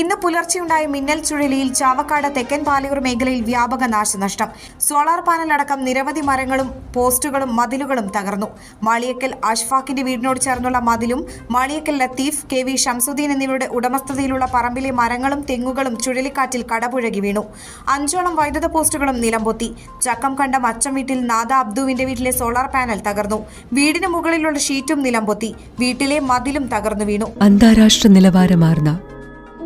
ഇന്ന് പുലർച്ചെയുണ്ടായ മിന്നൽ ചുഴലിയിൽ ചാവക്കാട് തെക്കൻ പാലയൂർ മേഖലയിൽ വ്യാപക നാശനഷ്ടം. സോളാർ പാനൽ അടക്കം നിരവധി മരങ്ങളും പോസ്റ്റുകളും മതിലുകളും തകർന്നു. മാളിയക്കൽ അഷ്ഫാഖിന്റെ വീടിനോട് ചേർന്നുള്ള മതിലും മാളിയക്കൽ ലത്തീഫ് കെ വി ഷംസുദ്ദീൻ എന്നിവരുടെ ഉടമസ്ഥതയിലുള്ള പറമ്പിലെ മരങ്ങളും തെങ്ങുകളും ചുഴലിക്കാറ്റിൽ കടപുഴകി വീണു. അഞ്ചോളം വൈദ്യുത പോസ്റ്റുകളും നിലംപൊത്തി. ചക്കം കണ്ട മച്ചം വീട്ടിൽ നാദ അബ്ദുവിന്റെ വീട്ടിലെ സോളാർ പാനൽ തകർന്നു. വീടിന് മുകളിലുള്ള ഷീറ്റും നിലംപൊത്തി. വീട്ടിലെ മതിലും തകർന്നു വീണു. അന്താരാഷ്ട്ര നിലവാരമാർന്ന